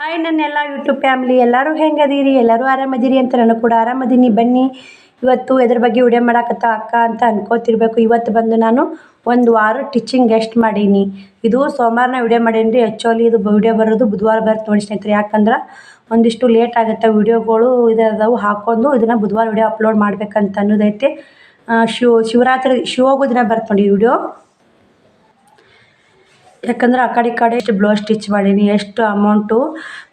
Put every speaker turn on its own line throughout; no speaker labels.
Hi ನನ್ನೆಲ್ಲ YouTube family ಎಲ್ಲರೂ ಹೆಂಗದೀರಿ? ಎಲ್ಲರೂ ಆರಾಮದಿರಿ ಅಂತ ನಾನು ಕೂಡ ಆರಾಮದೀನಿ. ಬನ್ನಿ, ಇವತ್ತು ಇದ್ರ ಬಗ್ಗೆ ವಿಡಿಯೋ ಮಾಡಾಕತ್ತ ಅಕ್ಕ ಅಂತ ಅನ್ಕೋತಿರ್ಬೇಕು. ಇವತ್ತು ಬಂದು ನಾನು ಒಂದು ವಾರ ಟೀಚಿಂಗ್ ಗೆಸ್ಟ್ ಮಾಡೀನಿ. ಇದು ಸೋಮವಾರನ ವಿಡಿಯೋ ಮಾಡೀನಿ ರೀ ಆ್ಯಕ್ಚುಲಿ ಇದು ವಿಡಿಯೋ ಬರೋದು ಬುಧವಾರ ಬರುತ್ತೆ ನೋಡಿ ಸ್ನೇಹಿತರೆ. ಯಾಕಂದ್ರೆ ಒಂದಿಷ್ಟು ಲೇಟ್ ಆಗುತ್ತೆ ವಿಡಿಯೋಗಳು ಇದು ಅದಾವು ಹಾಕೊಂಡು ಇದನ್ನು ಬುಧವಾರ ವಿಡಿಯೋ ಅಪ್ಲೋಡ್ ಮಾಡ್ಬೇಕಂತ ಅನ್ನೋದೈತೆ. ಶಿವ, ಶಿವರಾತ್ರಿ, ಶಿವೋಗು ದಿನ ಬರ್ತು ನೋಡಿ ವಿಡಿಯೋ ಯಾಕಂದ್ರೆ ಆ ಕಡೆ ಈ ಕಡೆ ಎಷ್ಟು ಬ್ಲೌಸ್ ಸ್ಟಿಚ್ ಮಾಡೀನಿ, ಎಷ್ಟು ಅಮೌಂಟು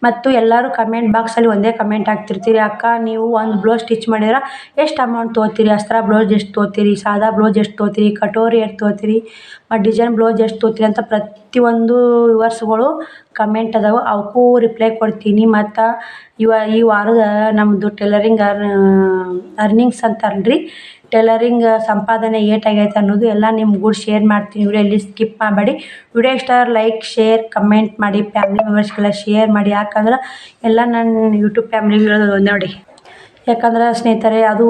ಮತ್ತು ಎಲ್ಲರೂ ಕಮೆಂಟ್ ಬಾಕ್ಸಲ್ಲಿ ಒಂದೇ ಕಮೆಂಟ್ ಹಾಕ್ತಿರ್ತೀರಿ, ಅಕ್ಕ, ನೀವು ಒಂದು ಬ್ಲೌಸ್ ಸ್ಟಿಚ್ ಮಾಡಿದ್ರೆ ಎಷ್ಟು ಅಮೌಂಟ್ ತೊಗೋತೀರಿ? ಅಸ್ತ್ರ ಬ್ಲೌಸ್ ಎಷ್ಟು ತೊಗೋತೀರಿ, ಸಾದಾ ಬ್ಲೌಸ್ ಎಷ್ಟು ತೊಗೋತೀರಿ, ಕಟೋರಿ ಎಷ್ಟು ತೊಗೋತೀರಿ, ಮತ್ತು ಡಿಸೈನ್ ಬ್ಲೌಸ್ ಎಷ್ಟು ತೊಗೋತೀರಿ ಅಂತ ಪ್ರತಿಯೊಂದು ವಿವರ್ಸ್ಗಳು ಕಮೆಂಟ್ ಅದಾವೆ. ಅವಕ್ಕೂ ರಿಪ್ಲೈ ಕೊಡ್ತೀನಿ. ಮತ್ತು ಇವ ಈ ವಾರದ ನಮ್ಮದು ಟೈಲರಿಂಗ್ ಅರ್ನಿಂಗ್ಸ್ ಅಂತಾರಲ್ರಿ ಟೈಲರಿಂಗ್, ಸಂಪಾದನೆ ಏಟಾಗೈತೆ ಅನ್ನೋದು ಎಲ್ಲ ನಿಮ್ಗೂ ಶೇರ್ ಮಾಡ್ತೀನಿ. ವಿಡಿಯೋ ಎಲ್ಲಿ ಸ್ಕಿಪ್ ಮಾಡಬೇಡಿ. ವಿಡಿಯೋ ಇಷ್ಟ ಲೈಕ್, ಶೇರ್, ಕಮೆಂಟ್ ಮಾಡಿ. ಫ್ಯಾಮಿಲಿ ಮೆಂಬರ್ಸ್ಗೆಲ್ಲ ಶೇರ್ ಮಾಡಿ. ಯಾಕಂದ್ರೆ ಎಲ್ಲ ನನ್ನ ಯೂಟ್ಯೂಬ್ ಒಂದೇ ನೋಡಿ. ಯಾಕಂದ್ರೆ ಸ್ನೇಹಿತರೆ, ಅದು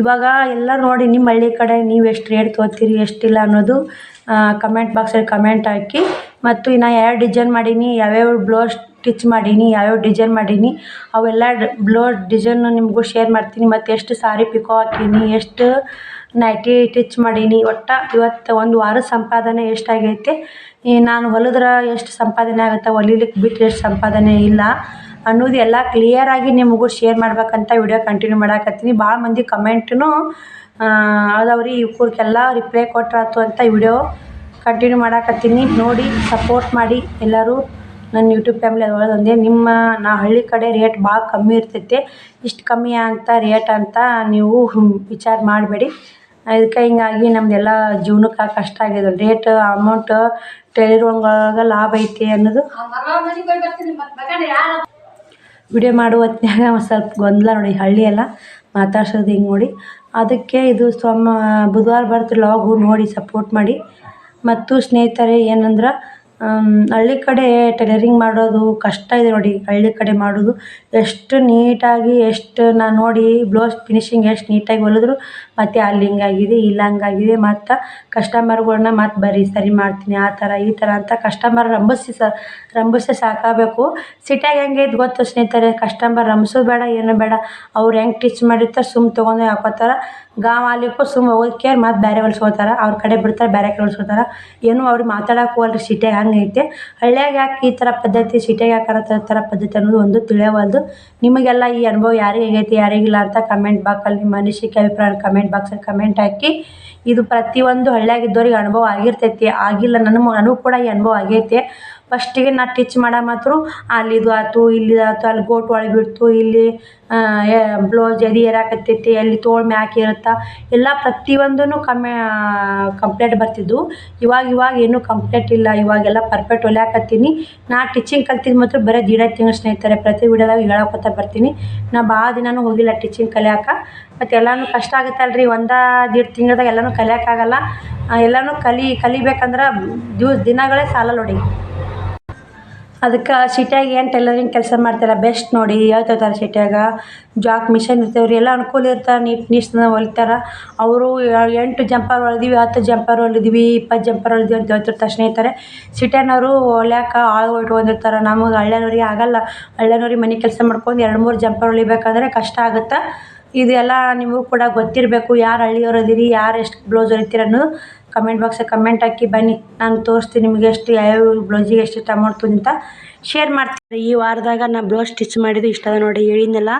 ಇವಾಗ ಎಲ್ಲ ನೋಡಿ ನಿಮ್ಮ ಹಳ್ಳಿ ಕಡೆ ನೀವು ಎಷ್ಟು ರೇಟ್ ತೊಗೋತೀರಿ, ಎಷ್ಟಿಲ್ಲ ಅನ್ನೋದು ಕಮೆಂಟ್ ಬಾಕ್ಸಲ್ಲಿ ಕಮೆಂಟ್ ಹಾಕಿ. ಮತ್ತು ಇನ್ನು ಯಾವ ಡಿಸೈನ್ ಮಾಡೀನಿ. ಯಾವ್ಯಾವ ಬ್ಲೌಸ್ ಸ್ಟಿಚ್ ಮಾಡೀನಿ, ಯಾವ್ಯಾವ ಡಿಸೈನ್ ಮಾಡೀನಿ, ಅವೆಲ್ಲ ಬ್ಲೌಸ್ ಡಿಸೈನು ನಿಮಗೂ ಶೇರ್ ಮಾಡ್ತೀನಿ. ಮತ್ತು ಎಷ್ಟು ಸಾರಿ ಪಿಕೋ ಹಾಕೀನಿ, ಎಷ್ಟು ನೈಟಿ ಟಿಚ್ ಮಾಡೀನಿ, ಒಟ್ಟು ಇವತ್ತು ಒಂದು ವಾರದ ಸಂಪಾದನೆ ಎಷ್ಟಾಗೈತೆ ಈ ನಾನು ಹೊಲಿದ್ರೆ ಎಷ್ಟು ಸಂಪಾದನೆ ಆಗುತ್ತೆ ಹೊಲಿಲಿಕ್ಕೆ ಬಿಟ್ಟರೆ ಎಷ್ಟು ಸಂಪಾದನೆ ಇಲ್ಲ. ಅನ್ನೋದು ಎಲ್ಲ ಕ್ಲಿಯರಾಗಿ ನಿಮಗೂ ಶೇರ್ ಮಾಡ್ಬೇಕಂತ ವಿಡಿಯೋ ಕಂಟಿನ್ಯೂ ಮಾಡಾಕತ್ತೀನಿ. ಭಾಳ ಮಂದಿ ಕಮೆಂಟೂ ಅದಾವ್ರಿ ಇವ್ಕೂರ್ಗೆಲ್ಲ ರಿಪ್ಲೈ ಕೊಟ್ರಾತು ಅಂತ ವಿಡಿಯೋ ಕಂಟಿನ್ಯೂ ಮಾಡಾಕತ್ತೀನಿ. ನೋಡಿ ಸಪೋರ್ಟ್ ಮಾಡಿ ಎಲ್ಲರೂ. ನನ್ನ ಯೂಟ್ಯೂಬ್ ಫ್ಯಾಮಿಲಿ ಒಂದೇ ನಿಮ್ಮ, ನಾ ಹಳ್ಳಿ ಕಡೆ ರೇಟ್ ಭಾಳ ಕಮ್ಮಿ ಇರ್ತೈತೆ. ಇಷ್ಟು ಕಮ್ಮಿ ಅಂತ ರೇಟ್ ಅಂತ ನೀವು ವಿಚಾರ ಮಾಡಬೇಡಿ. ಅದಕ್ಕೆ ಹಿಂಗಾಗಿ ನಮ್ದೆಲ್ಲ ಜೀವನಕ್ಕೆ ಕಷ್ಟ ಆಗಿದೆ. ರೇಟ್ ಅಮೌಂಟ್ ಒಳಗೆ ಲಾಭ ಐತಿ ಅನ್ನೋದು. ವಿಡಿಯೋ ಮಾಡೋ ಹೊತ್ನ್ಯಾಗ ಒಂದು ಸ್ವಲ್ಪ ಗೊಂದಲ ನೋಡಿ, ಹಳ್ಳಿ ಎಲ್ಲ ಮಾತಾಡ್ಸೋದು ಹಿಂಗೆ ನೋಡಿ. ಅದಕ್ಕೆ ಇದು ಸೋಮ ಬುಧವಾರ ಬರ್ತಿಲ್ಲ ಅವಾಗೂ ನೋಡಿ ಸಪೋರ್ಟ್ ಮಾಡಿ. ಮತ್ತು ಸ್ನೇಹಿತರೆ, ಏನಂದ್ರೆ ಹಳ್ಳಿ ಕಡೆ ಟೈಲರಿಂಗ್ ಮಾಡೋದು ಕಷ್ಟ ಇದೆ ನೋಡಿ. ಹಳ್ಳಿ ಕಡೆ ಮಾಡೋದು ಎಷ್ಟು ನೀಟಾಗಿ, ಎಷ್ಟು ನಾನು ನೋಡಿ ಬ್ಲೌಸ್ ಫಿನಿಶಿಂಗ್ ಎಷ್ಟು ನೀಟಾಗಿ ಹೊಲಿದ್ರು ಮತ್ತು ಅಲ್ಲಿ ಹಿಂಗಾಗಿದೆ, ಇಲ್ಲಿ ಹಂಗಾಗಿದೆ, ಮತ್ತು ಕಸ್ಟಮರ್ಗಳ್ನ ಮತ್ತು ಬರ್ರಿ ಸರಿ ಮಾಡ್ತೀನಿ, ಆ ಥರ, ಈ ಥರ ಅಂತ ಕಸ್ಟಮರ್ ರಂಬಿಸಿ ಸ, ರಂಬಿಸಿ ಸಾಕಾಗಬೇಕು. ಸಿಟ್ಯಾಗ ಹೆಂಗೈತೆ ಗೊತ್ತು ಸ್ನೇಹಿತರೆ ಕಸ್ಟಮರ್ ರಂಬಿಸೋದು ಬೇಡ, ಏನು ಬೇಡ. ಅವ್ರು ಹೆಂಗೆ ಟಿಚ್ ಮಾಡಿರ್ತಾರೆ ಸುಮ್ಮ ತೊಗೊಂಡು ಹಾಕೋತಾರೆ. ಗಾಂವ್ ಆಲಿಕ್ಕೂ ಸುಮ್ಮ ಹೋಗೋಕೆ ಮತ್ತು ಬೇರೆ ಹೊಲ್ಸ್ಕೊತಾರೆ, ಅವ್ರ ಕಡೆ ಬಿಡ್ತಾರೆ ಬೇರೆ ಕಡೆ ಹೊಲ್ಸ್ಕೊತಾರೆ. ಏನು ಅವ್ರಿಗೆ ಮಾತಾಡಕ್ಕೆ ಹೋಗಲ್ರಿ ಸಿಟ್ಯಾಗ ಹಂಗೈತೆ ಹಳ್ಳಿಯಾಗ ಯಾಕೆ ಈ ಥರ ಪದ್ಧತಿ, ಸಿಟಿಯಾಗ ಯಾಕೆ ಥರ ಪದ್ಧತಿ ಅನ್ನೋದು ಒಂದು ತಿಳಿಯವಲ್ದು ನಿಮಗೆಲ್ಲ ಈ ಅನುಭವ ಯಾರಿಗೆ ಆಗೈತಿ ಯಾರಿಗಿಲ್ಲ ಅಂತ ಕಮೆಂಟ್ ಬಾಕ್ಸಲ್ಲಿ ನಿಮ್ಮ ಅನಿಸಿಕೆ ಅಭಿಪ್ರಾಯ ಕಮೆಂಟ್ ಬಾಕ್ಸಲ್ಲಿ ಕಮೆಂಟ್ ಹಾಕಿ. ಇದು ಪ್ರತಿಯೊಂದು ಹಳ್ಳಿಯಾಗಿದ್ದವ್ರಿಗೆ ಅನುಭವ ಆಗಿರ್ತೈತಿ. ಆಗಿಲ್ಲ ನನ್ನ ನನಗೂ ಕೂಡ ಈ ಅನುಭವ ಆಗೈತೆ. ಫಸ್ಟಿಗೆ ನಾ ಟಿಚ್ ಮಾಡೋ ಮಾತ್ರ, ಅಲ್ಲಿದು ಆಯ್ತು ಇಲ್ಲಿದು ಆಯ್ತು ಅಲ್ಲಿ ಗೋಟ್ ಒಳಗೆ ಬಿಡ್ತು, ಇಲ್ಲಿ ಬ್ಲೌಸ್ ಎದೆ ಏರಾಕತ್ತೈತಿ, ಅಲ್ಲಿ ತೋಳು ಮ್ಯಾಕ್ ಇರುತ್ತೆ ಎಲ್ಲ ಪ್ರತಿಯೊಂದೂ ಕಮ್ಮಿ ಕಂಪ್ಲೇಂಟ್ ಬರ್ತಿದ್ವು. ಇವಾಗ ಇವಾಗ ಏನೂ ಕಂಪ್ಲೇಂಟ್ ಇಲ್ಲ. ಇವಾಗೆಲ್ಲ ಪರ್ಫೆಕ್ಟ್ ಹೊಲಿಯಾಕತ್ತೀನಿ ನಾ ಟಿಚಿಂಗ್ ಕಲ್ತಿದ್ದು ಮಾತ್ರ ಬರೀ ದಿಢ ತಿಂಗಳು ಸ್ನೇಹಿತರೆ. ಪ್ರತಿ ವಿಡಿಯೋದಾಗ ಹೇಳಕೊತ ಬರ್ತೀನಿ. ನಾ ಭಾಳ ದಿನಾನು ಹೋಗಿಲ್ಲ ಟೀಚಿಂಗ್ ಕಲಿಯಾಕ. ಮತ್ತು ಎಲ್ಲನೂ ಕಷ್ಟ ಆಗುತ್ತಲ್ರಿ. ಒಂದು ದೀಡ್ ತಿಂಗಳ್ದಾಗ ಎಲ್ಲನೂ ಕಲಿಯೋಕ್ಕಾಗಲ್ಲ ಎಲ್ಲನೂ ಕಲಿ, ಕಲಿಬೇಕಂದ್ರೆ ದಿವ್ ದಿನಗಳೇ ಸಾಲಲ್ಲ ನೋಡಿ. ಅದಕ್ಕೆ ಸಿಟಿಯಾಗ ಏನು ಟೈಲರಿಂಗ್ ಕೆಲಸ ಮಾಡ್ತಾರೆ? ಬೆಸ್ಟ್ ನೋಡಿ ಹೇಳ್ತಿರ್ತಾರೆ ಸಿಟಿಯಾಗ. ಜಾಕ್ ಮಿಷನ್ ಇರ್ತವ್ರಿ ಎಲ್ಲ ಅನುಕೂಲ ಇರ್ತಾರೆ, ನೀಟ್ ನೀಟ್ಸ್ನ ಹೊಲಿತಾರೆ. ಅವರು ಎಂಟು ಜಂಪರ್ ಹೊಲ್ದೀವಿ, ಹತ್ತು ಜಂಪರ್ ಹೊಲಿದೀವಿ, ಇಪ್ಪತ್ತು ಜಂಪರ್ ಹೊಲಿದೀವಿ ಅಂತ ಹೇಳ್ತಿರ್ತಾರೆ ಸ್ನೇಹಿತರೆ. ಸಿಟಿಯನವರು ಹೊಲ್ಯಾಕ ಆಳು ಇಟ್ಕೊಂಡಿರ್ತಾರೆ ನಮಗೆ ಹಳ್ಳ್ಯಾನವ್ರಿಗೆ ಆಗಲ್ಲ. ಹಳ್ಳ್ಯಾನವ್ರಿಗೆ ಮನೆ ಕೆಲಸ ಮಾಡ್ಕೊಂಡು ಎರಡು ಮೂರು ಜಂಪರ್ ಹೊಲಿಬೇಕಂದ್ರೆ ಕಷ್ಟ ಆಗುತ್ತೆ? ಇದೆಲ್ಲ ನಿಮಗೂ ಕೂಡ ಗೊತ್ತಿರಬೇಕು. ಯಾರು ಹಳ್ಳಿಯವ್ರು ಅದೀರಿ ಯಾರು ಎಷ್ಟು ಬ್ಲೌಸ್ ಹೊಲಿತೀರ ಅನ್ನೋದು ಕಮೆಂಟ್ ಬಾಕ್ಸಾಗ ಕಮೆಂಟ್ ಹಾಕಿ ಬನ್ನಿ. ನಾನು ತೋರಿಸ್ತೀನಿ ನಿಮಗೆ ಎಷ್ಟು, ಯಾವ್ಯಾವ ಬ್ಲೌಸಿಗೆ ಎಷ್ಟು ಅಮೌಂಟ್ ಅಂತ ಶೇರ್ ಮಾಡ್ತೀನಿ. ಈ ವಾರದಾಗ ನಾನು ಬ್ಲೌಸ್ ಸ್ಟಿಚ್ ಮಾಡಿದ್ದು ಇಷ್ಟ ಅದ ನೋಡಿ, ಹೇಳಿದ್ನಲ್ಲ.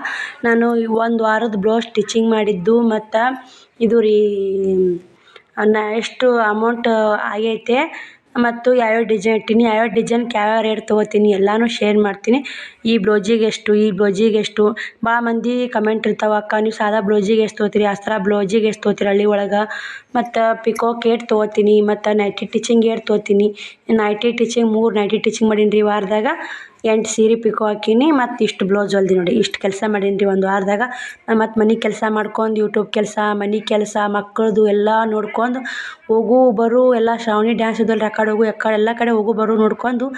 ನಾನು ಒಂದು ವಾರದ ಬ್ಲೌಸ್ ಸ್ಟಿಚಿಂಗ್ ಮಾಡಿದ್ದು ಮತ್ತು ಇದು ರೀ, ಅನ್ನ ಎಷ್ಟು ಅಮೌಂಟ್ ಆಗೈತೆ ಮತ್ತು ಯಾವ್ಯಾವ ಡಿಸೈನ್ ಇಟ್ಟೀನಿ, ಯಾವ್ಯಾವ ಡಿಸೈನ್ಗೆ ಯಾವ ರೇಟ್ ತೊಗೋತೀನಿ ಎಲ್ಲನೂ ಶೇರ್ ಮಾಡ್ತೀನಿ. ಈ ಬ್ಲೌಸಿಗೆ ಎಷ್ಟು, ಈ ಬ್ಲೌಸಿಗೆ ಎಷ್ಟು? ಭಾಳ ಮಂದಿ ಕಮೆಂಟ್ ಇರ್ತಾವೆ, ಅಕ್ಕ ನೀವು ಸಾದಾ ಬ್ಲೌಸಿಗೆ ಎಷ್ಟು ತೊಗೋತೀರಿ? ಅಸ್ತ್ರ ಬ್ಲೌಸಿಗೆ ಎಷ್ಟು ತೊಗೋತೀರಿ ಹಳ್ಳಿ ಒಳಗೆ? ಮತ್ತು ಪಿಕೋಕ್ ಕೇಟ್ ತೊಗೋತೀನಿ, ಮತ್ತು ನೈಟಿ ಟಿಚಿಂಗ್ ಏಟ್ ತೊಗೋತೀನಿ. ನೈಟಿ ಟಿಚಿಂಗ್ ಮೂರು ನೈಟಿ ಟಿಚಿಂಗ್ ಮಾಡೀನಿ ರೀ ವಾರದಾಗ. ಎಂಟು ಸೀರೆ ಪಿಕೋ ಹಾಕೀನಿ, ಮತ್ತು ಇಷ್ಟು ಬ್ಲೌಸ್ ಹೊಲ್ದಿ ನೋಡಿ. ಇಷ್ಟು ಕೆಲಸ ಮಾಡೀನಿ ರೀ ಒಂದು ವಾರದಾಗ. ನಾನು ಮತ್ತು ಮನೆ ಕೆಲಸ ಮಾಡ್ಕೊಂಡು ಯೂಟ್ಯೂಬ್ ಕೆಲಸ, ಮನೆ ಕೆಲಸ ಮಕ್ಕಳದು ಎಲ್ಲ ನೋಡ್ಕೊಂಡು ಹೋಗು, ಬರು, ಎಲ್ಲ ಶ್ರಾವಣಿ ಡ್ಯಾನ್ಸ್ ಇದ್ದಲ್ಲ ಆ ಕಡೆ ಹೋಗು ಆ ಕಡೆ ಎಲ್ಲ ಕಡೆ ಹೋಗು, ಬರು ನೋಡ್ಕೊಂಡು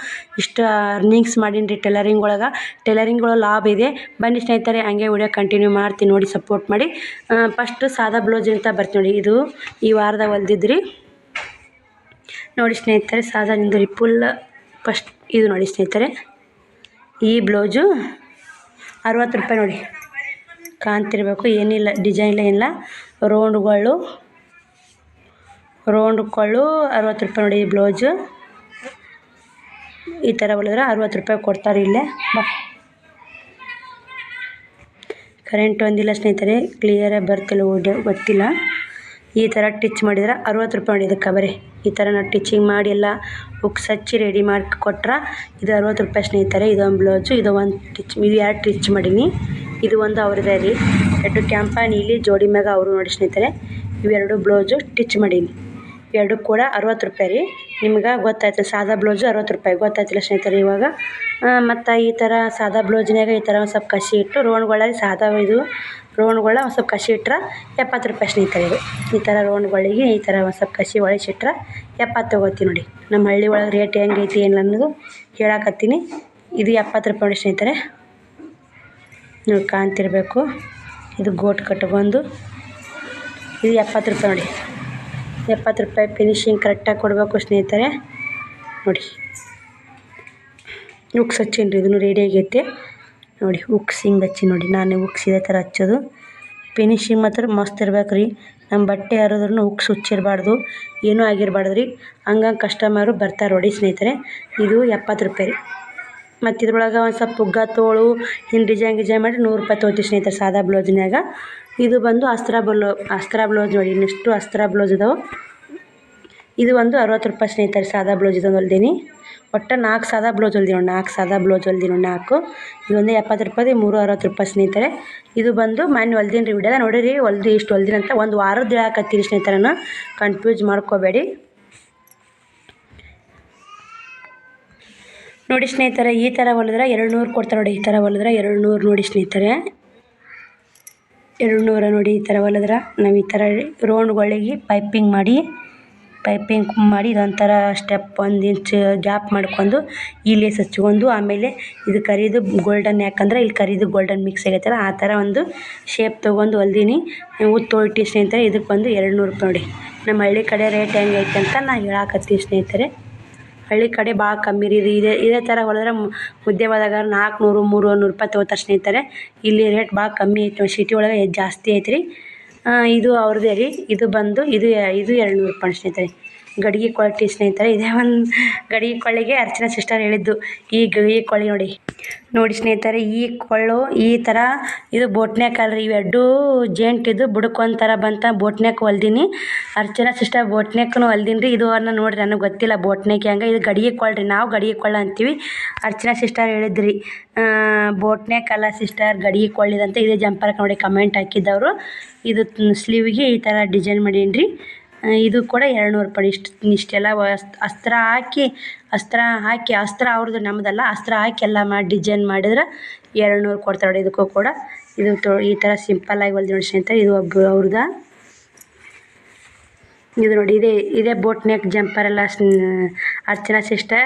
ಇಷ್ಟು ಅರ್ನಿಂಗ್ಸ್ ಮಾಡೀನಿ ರೀ ಟೈಲರಿಂಗ್ ಒಳಗೆ. ಟೈಲರಿಂಗ್ ಒಳಗೆ ಲಾಭ ಇದೆ. ಬನ್ನಿ ಸ್ನೇಹಿತರೆ, ಹಂಗೆ ವಿಡಿಯೋ ಕಂಟಿನ್ಯೂ ಮಾಡ್ತೀನಿ ನೋಡಿ ಸಪೋರ್ಟ್ ಮಾಡಿ. ಫಸ್ಟ್ ಸಾದಾ ಬ್ಲೌಸ್ ಅಂತ ಬರ್ತೀನಿ ನೋಡಿ. ಇದು ಈ ವಾರದಾಗ ಹೊಲ್ದಿದ್ರಿ. ನೋಡಿ ಸ್ನೇಹಿತರೆ, ಸಾದಾ ನಿಂದು ಫುಲ್ ಫಸ್ಟ್ ಇದು ನೋಡಿ ಸ್ನೇಹಿತರೆ. ಈ ಬ್ಲೌಸು ಅರವತ್ತು ರೂಪಾಯಿ ನೋಡಿ. ಕಾಣ್ತಿರ್ಬೇಕು, ಏನಿಲ್ಲ, ಡಿಸೈನ್ ಏನಿಲ್ಲ. ರೌಂಡ್ಗಳು ರೌಂಡ್ಗಳು ಅರವತ್ತು ರೂಪಾಯಿ ನೋಡಿ ಈ ಬ್ಲೌಸು. ಈ ಥರ ಹೊಲಿದ್ರೆ ಅರವತ್ತು ರೂಪಾಯಿ ಕೊಡ್ತಾರೆ ಇಲ್ಲೇ. ಬಾ. ಕರೆಂಟ್ ಒಂದಿಲ್ಲ ಸ್ನೇಹಿತರೆ ಕ್ಲಿಯರಾಗಿ ಬರ್ತಿಲ್ಲ ಗೊತ್ತಿಲ್ಲ. ಈ ಥರ ಟಿಚ್ ಮಾಡಿದ್ರೆ ಅರುವತ್ತು ರೂಪಾಯಿ ನೋಡಿ ಇದಕ್ಕೆ ಬರೀ ಈ ಥರ ನಾವು ಟಿಚಿಂಗ್ ಮಾಡಿ ಎಲ್ಲ ಹುಕ್ಸ್ ಹಚ್ಚಿ ರೆಡಿ ಮಾಡಿ ಕೊಟ್ರೆ ಇದು ಅರವತ್ತು ರೂಪಾಯಿ ಸ್ನೇಹಿತರೆ ಇದೊಂದು ಬ್ಲೌಸು, ಇದು ಒಂದು ಟಿಚ್ ಇದು ಎರಡು ಟಿಚ್ ಮಾಡೀನಿ. ಇದು ಒಂದು ಅವ್ರದ್ದೇ ರೀ. ಎರಡು ಕ್ಯಾಂಪ ನೀಲಿ ಜೋಡಿ ಮ್ಯಾಗ ಅವರು ನೋಡಿ ಸ್ನೇಹಿತರೆ, ಇವೆರಡು ಬ್ಲೌಸು ಟಿಚ್ ಮಾಡೀನಿ. ಇವೆರಡು ಕೂಡ ಅರವತ್ತು ರೂಪಾಯಿ ರೀ. ನಿಮ್ಗೆ ಗೊತ್ತಾಯ್ತು, ಸಾದಾ ಬ್ಲೌಸು ಅರುವತ್ತು ರೂಪಾಯಿ. ಗೊತ್ತಾಯ್ತಿಲ್ಲ ಸ್ನೇಹಿತರೆ ಇವಾಗ. ಮತ್ತು ಈ ಥರ ಸಾದಾ ಬ್ಲೌಸಿನಾಗ ಈ ಥರ ಒಂದು ಸ್ವಲ್ಪ ಕಸಿ ಇಟ್ಟು ರೋಣ್ಗಳಲ್ಲಿ ಸಾದಾ ಇದು ರೋಣ್ಗಳ ಒಂದು ಸ್ವಲ್ಪ ಕಸಿ ಇಟ್ರೆ ಎಪ್ಪತ್ತು ರೂಪಾಯಿ ಸ್ನೇಹಿತರೆ ಇದು ಈ ಥರ ರೋಣ್ಗಳಿಗೆ ಈ ಥರ ಒಂದು ಸ್ವಲ್ಪ ಕಸಿ ಹೊಳಿಸಿಟ್ರೆ ಎಪ್ಪತ್ತು ತಗೋತೀನಿ ನೋಡಿ. ನಮ್ಮ ಹಳ್ಳಿ ಒಳಗೆ ರೇಟ್ ಹೆಂಗೈತಿ ಏನು ಅನ್ನೋದು ಹೇಳಕತ್ತೀನಿ. ಇದು ಎಪ್ಪತ್ತು ರೂಪಾಯಿ ನೋಡಿ ಸ್ನೇಹಿತರೆ. ನೀವು ಕಾಣ್ತಿರ್ಬೇಕು. ಇದು ಗೋಟ್ ಕಟ್ಕೊಂಡು ಇದು ಎಪ್ಪತ್ತು ರೂಪಾಯಿ ನೋಡಿ. ಎಪ್ಪತ್ತು ರೂಪಾಯಿ ಫಿನಿಶಿಂಗ್ ಕರೆಕ್ಟಾಗಿ ಕೊಡಬೇಕು ಸ್ನೇಹಿತರೆ. ನೋಡಿ. ಉಕ್ಸ್ ಹಚ್ಚೀನಿ ರೀ ಇದನ್ನು ರೆಡಿ ನೋಡಿ, ಉಕ್ಸ್ ಹಿಂಗೆ ಹಚ್ಚಿ ನೋಡಿ. ನಾನು ಉಕ್ಸ್ ಇದೇ ಥರ ಹಚ್ಚೋದು. ಫಿನಿಶಿಂಗ್ ಮಾತ್ರ ಮಸ್ತ್ ಇರ್ಬೇಕು ರೀ. ನಮ್ಮ ಬಟ್ಟೆ ಹರಿದ್ರೂ ಉಕ್ಸ್ ಹುಚ್ಚಿರಬಾರ್ದು. ಏನೂ ಆಗಿರಬಾರ್ದು ರೀ. ಹಂಗಂಗೆ ಕಸ್ಟಮರು ಬರ್ತಾರೆ ನೋಡಿ ಸ್ನೇಹಿತರೆ. ಇದು ಎಪ್ಪತ್ತು ರೂಪಾಯಿ ರೀ. ಮತ್ತು ಇದ್ರೊಳಗೆ ಒಂದು ಸ್ವಲ್ಪ ಪುಗ್ಗ ತೋಳು ಹಿಂಗೆ ಡಿಸೈನ್ ಗಿಜೈನ್ ಮಾಡಿ ನೂರು ರೂಪಾಯಿ ತೊಗೋತೀವಿ ಸ್ನೇಹಿತರೆ ಸಾದಾ ಬ್ಲೌಸ್ನ್ಯಾಗ ಇದು ಬಂದು ಅಸ್ತ್ರ ಬ್ಲೌ ಅಸ್ತ್ರ ಬ್ಲೌಸ್ ನೋಡಿ, ಇನ್ನಿಷ್ಟು ಅಸ್ತ್ರ ಬ್ಲೌಸ್ ಇದಾವೆ. ಇದು ಒಂದು ಅರವತ್ತು ರೂಪಾಯಿ ಸ್ನೇಹಿತರೆ ಸಾದಾ ಬ್ಲೌಸ್ ಇದೊಂದು ಹೊಲ್ದೀನಿ. ಒಟ್ಟು ನಾಲ್ಕು ಸಾದಾ ಬ್ಲೌಸ್ ಹೊಲ್ದಿ ನೋಡಿ, ನಾಲ್ಕು ಸಾದಾ ಬ್ಲೌಸ್ ಹೊಲ್ದಿ ನೋಡಿ, ನಾಲ್ಕು. ಇದೊಂದು ಎಪ್ಪತ್ತು ರೂಪಾಯಿ ಮೂರು ಅರವತ್ತು ರೂಪಾಯಿ ಸ್ನೇಹಿತರೆ. ಇದು ಬಂದು ಮನೆ ಹೊಲ್ದೀನಿ ರೀ ವಿಡಿಯೋದ ನೋಡಿರಿ, ಹೊಲ್ದು ಇಷ್ಟು ಹೊಲ್ದೀನಿ ಅಂತ ಒಂದು ವಾರದ ಹೇಳಕತ್ತೀರಿ ಸ್ನೇಹಿತರನ್ನು ಕನ್ಫ್ಯೂಸ್ ಮಾಡ್ಕೋಬೇಡಿ. ನೋಡಿ ಸ್ನೇಹಿತರೆ, ಈ ಥರ ಹೊಲಿದ್ರೆ ಎರಡು ನೂರು ಕೊಡ್ತಾರೆ ನೋಡಿ, ಈ ಥರ ಹೊಲಿದ್ರೆ ಎರಡು ನೂರು ನೋಡಿ ಸ್ನೇಹಿತರೆ. ಎರಡು ನೂರ ನೋಡಿ ಈ ಥರ ಹೊಲಿದ್ರೆ ನಾವು ಈ ಥರ ರೋಣ್ಗಳಿಗೆ ಪೈಪಿಂಗ್ ಮಾಡಿ. ಪೈಪಿಂಗ್ ಮಾಡಿ ಇದೊಂಥರ ಸ್ಟೆಪ್ ಒಂದು ಇಂಚ್ ಗ್ಯಾಪ್ ಮಾಡ್ಕೊಂಡು ಈ ಲೇಸ್ ಹಚ್ಕೊಂಡು ಆಮೇಲೆ ಇದು ಕರಿದು ಗೋಲ್ಡನ್ ಯಾಕಂದ್ರೆ ಇಲ್ಲಿ ಕರಿದು ಗೋಲ್ಡನ್ ಮಿಕ್ಸ್ ಆಗೈತಲ್ಲ, ಆ ಥರ ಒಂದು ಶೇಪ್ ತೊಗೊಂಡು ಹೊಲ್ದೀನಿ. ಉತ್ತು ಹೊಲ್ಟಿ ಸ್ನೇಹಿತರೆ ಇದಕ್ಕೆ ಬಂದು ಎರಡು ನೂರು ರೂಪಾಯಿ ನೋಡಿ. ನಮ್ಮ ಹಳ್ಳಿ ಕಡೆ ರೇಟ್ ಹೆಂಗೈತೆ ಅಂತ ನಾ ಹೇಳಾಕತ್ತೀನಿ ಸ್ನೇಹಿತರೆ. ಹಳ್ಳಿ ಕಡೆ ಭಾಳ ಕಮ್ಮಿ ರೀ, ಇದು, ಇದೇ ಥರ ಹೊಲಿದ್ರೆ ಮುದ್ದೆ ಹೋದಾಗ ನಾಲ್ಕುನೂರು ಮೂರು ನೂರು ರೂಪಾಯಿ ತೊಗೋತಾರೆ ಸ್ನೇಹಿತರೆ. ಇಲ್ಲಿ ರೇಟ್ ಭಾಳ ಕಮ್ಮಿ ಐತೆ ಸಿಟಿ ಒಳಗೆ ಜಾಸ್ತಿ ಐತೆ ಇದು ಅವ್ರದ್ದೇ ರೀ. ಇದು ಬಂದು ಇದು ಇದು ಎರಡು ನೂರು ರೂಪಾಯಿ ಸ್ನೇಹಿತರೆ ಗಡಿಗೆ ಕೊಳ್ಳಿ ಸ್ನೇಹಿತರೆ, ಇದೇ ಒಂದು ಗಡಿಗೆ ಕೊಳ್ಳಿಗೆ ಅರ್ಚನಾ ಸಿಸ್ಟರ್ ಹೇಳಿದ್ದು. ಈ ಗಡಿಗೆ ಕೊಳ್ಳಿ ನೋಡಿ. ನೋಡಿ ಸ್ನೇಹಿತರೆ, ಈ ಕೊಳ್ಳು ಈ ಥರ ಇದು ಬೋಟ್ನ್ಯಾಕ್ ಅಲ್ರಿ. ಇವೆರಡೂ ಜೇಂಟ್ ಇದು ಬುಡಕ್ಕೊಂದು ಥರ ಬಂತ ಬೋಟ್ನ್ಯಾಕ್ ಹೊಲ್ದೀನಿ. ಅರ್ಚನಾ ಸಿಸ್ಟರ್ ಬೋಟ್ನ್ಯಾಕ್ನು ಹೊಲ್ದೀನಿ ರೀ ಇದು ಅನ್ನ ನೋಡಿರಿ, ನನಗೆ ಗೊತ್ತಿಲ್ಲ ಬೋಟ್ನ್ಯಾಕ್ ಹೆಂಗೆ. ಇದು ಗಡಿಗೆ ಕೊಳ್ಳ್ರಿ ನಾವು ಗಡಿಗೆ ಕೊಳ್ಳ ಅಂತೀವಿ. ಅರ್ಚನಾ ಸಿಸ್ಟರ್ ಹೇಳಿದ್ರಿ. ಬೋಟ್ನ್ಯಾಕ್ ಅಲ್ಲ ಸಿಸ್ಟರ್, ಗಡಿಗೆ ಕೊಳ್ಳಿದಂತ. ಇದೇ ಜಂಪರ್ಗೆ ನೋಡಿ, ಕಮೆಂಟ್ ಹಾಕಿದ್ದವರು. ಇದು ಸ್ಲೀವಿಗೆ ಈ ಥರ ಡಿಸೈನ್ ಮಾಡೀನಿ ರೀ ಇದು ಕೂಡ ಎರಡು ನೂರು ರೂಪಾಯಿ ಇಷ್ಟು, ಇಷ್ಟೆಲ್ಲ ಅಸ್ತ್ರ ಹಾಕಿ ಅಸ್ತ್ರ ಹಾಕಿ, ಅಸ್ತ್ರ ಅವ್ರದ್ದು ನಮ್ಮದಲ್ಲ ಅಸ್ತ್ರ ಹಾಕಿ ಎಲ್ಲ ಮಾಡಿ ಡಿಸೈನ್ ಮಾಡಿದ್ರೆ ಎರಡು ನೂರು ಕೊಡ್ತಾರೆ ನೋಡಿ ಇದಕ್ಕೂ ಕೂಡ. ಇದು ತೊ, ಈ ಥರ ಸಿಂಪಲ್ಲಾಗಿ ಹೊಲ್ದು ನೋಡಿ ಸ್ನೇಹಿತರೆ, ಇದು ಒಬ್ಬ ಅವ್ರದ್ದು ಇದು ನೋಡಿ, ಇದೇ ಇದೇ ಬೋಟ್ ನೆಕ್, ಜಂಪರ್ ಎಲ್ಲ ಅರ್ಚನಾ ಸಿಸ್ಟರ್.